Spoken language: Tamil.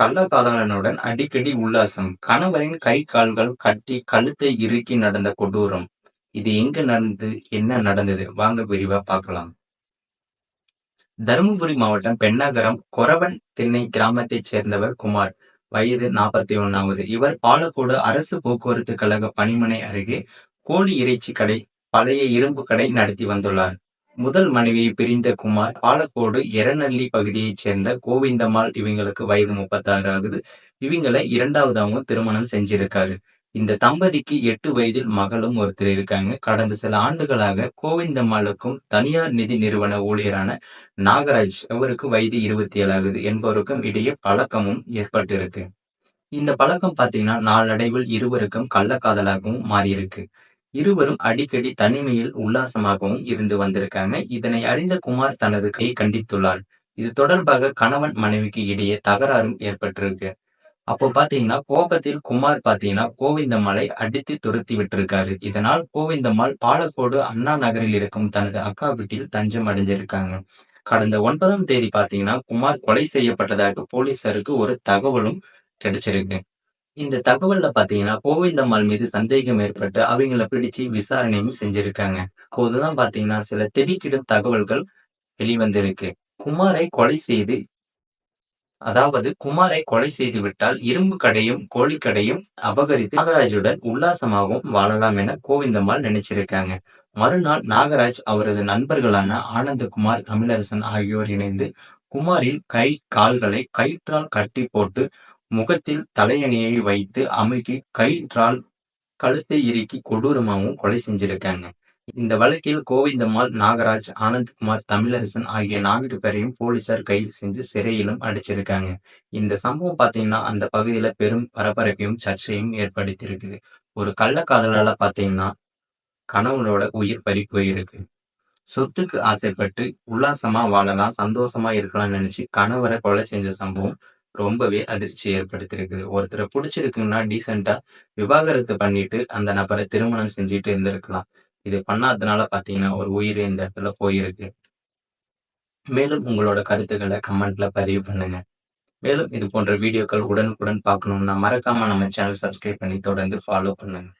கள்ளக்காதலனுடன் அடிக்கடி உல்லாசம். கணவரின் கை கால்கள் கட்டி கழுத்தை இறுக்கி நடந்த கொடூரம். இது எங்க நடந்தது என்ன நடந்தது? வாங்க விரிவா பார்க்கலாம். தருமபுரி மாவட்டம் பெண்ணாகரம் கொரவன் திண்ணை கிராமத்தைச் சேர்ந்தவர் குமார். வயது நாற்பத்தி ஒன்னாவது இவர் பாலக்கோடு அரசு போக்குவரத்து கழக பணிமனை அருகே கோழி இறைச்சி கடை பழைய இரும்பு கடை நடத்தி வந்துள்ளார். முதல் மனைவியை பிரிந்த குமார் பாலக்கோடு எரநல்லி பகுதியைச் சேர்ந்த கோவிந்தம்மாள் இவங்களுக்கு வயது முப்பத்தாறு ஆகுது. இவங்களை இரண்டாவதாகவும் திருமணம் செஞ்சிருக்காரு இந்த தம்பதிக்கு எட்டு வயதில் மகளும் ஒருத்தர் இருக்காங்க. கடந்த சில ஆண்டுகளாக கோவிந்தம்மாளுக்கும் தனியார் நிதி நிறுவன ஊழியரான நாகராஜ் அவருக்கு வயது இருபத்தி ஏழு ஆகுது என்பவருக்கும் இடையே பழக்கமும் ஏற்பட்டிருக்கு. இந்த பழக்கம் பாத்தீங்கன்னா நாளடைவில் இருவருக்கும் கள்ளக்காதலாகவும் மாறியிருக்கு. இருவரும் அடிக்கடி தனிமையில் உல்லாசமாகவும் இருந்து வந்திருக்காங்க. இதனை அறிந்த குமார் தனது கை கண்டித்துள்ளார். இது தொடர்பாக கணவன் மனைவிக்கு இடையே தகராறும் ஏற்பட்டிருக்கு. அப்போ பாத்தீங்கன்னா கோபத்தில் குமார் பாத்தீங்கன்னா கோவிந்தம்மாளை அடித்து துரத்தி விட்டிருக்காரு. இதனால் கோவிந்தம்மாள் பாலக்கோடு அண்ணா நகரில் இருக்கும் தனது அக்கா வீட்டில் தஞ்சம் அடைஞ்சிருக்காங்க. கடந்த ஒன்பதாம் தேதி பாத்தீங்கன்னா குமார் கொலை செய்யப்பட்டதாக போலீசாருக்கு ஒரு தகவலும் கிடைச்சிருக்கு. இந்த தகவல்ல பாத்தீங்கன்னா கோவிந்தம்மாள் மீது சந்தேகம் ஏற்பட்டு அவங்கள பிடிச்சு விசாரணையும் செஞ்சிருக்காங்க. அப்போதுதான் பாத்தீங்கன்னா சில திடுக்கிடும் தகவல்கள் வெளிவந்திருக்கு. குமாரை கொலை செய்து அதாவது குமாரை கொலை செய்து விட்டால் இரும்பு கடையும் கோழிக்கடையும் அபகரித்து நாகராஜுடன் உல்லாசமாகவும் வாழலாம் என கோவிந்தம்மாள் நினைச்சிருக்காங்க. மறுநாள் நாகராஜ் அவரது நண்பர்களான ஆனந்தகுமார் தமிழரசன் ஆகியோர் இணைந்து குமாரின் கை கால்களை கயிற்றால் கட்டி போட்டு முகத்தில் தலையணியை வைத்து அமுக்கி கயிற்றால் கழுத்தை இறுக்கி கொடூரமாகவும் கொலை செஞ்சிருக்காங்க. இந்த வழக்கில் கோவிந்தம்மாள் நாகராஜ் ஆனந்த்குமார் தமிழரசன் ஆகிய நான்கு பேரையும் போலீசார் கைது செஞ்சு சிறையிலும் அடிச்சிருக்காங்க. இந்த சம்பவம் பாத்தீங்கன்னா அந்த பகுதியில பெரும் பரபரப்பையும் சர்ச்சையும் ஏற்படுத்தியிருக்குது. ஒரு கள்ளக்காதலால பாத்தீங்கன்னா கணவனோட உயிர் பறி போயிருக்கு. சொத்துக்கு ஆசைப்பட்டு உல்லாசமா வாழலாம் சந்தோஷமா இருக்கலாம்னு நினைச்சு கணவரை கொலை செஞ்ச சம்பவம் ரொம்பவே அதிர்ச்சி ஏற்படுத்தியிருக்குது. ஒருத்தரை பிடிச்சிருக்குன்னா டீசெண்டா விவாகரத்து பண்ணிட்டு அந்த நபரை திருமணம் செஞ்சுட்டு இருந்திருக்கலாம். இது பண்ணாததுனால பாத்தீங்கன்னா ஒரு உயிர் இந்த இடத்துல போயிருக்கு. மேலும் உங்களோட கருத்துக்களை கமெண்ட்ல பதிவு பண்ணுங்க. மேலும் இது போன்ற வீடியோக்கள் உடனுக்குடன் பார்க்கணும்னா மறக்காம நம்ம சேனல் சப்ஸ்கிரைப் பண்ணி தொடர்ந்து ஃபாலோ பண்ணுங்க.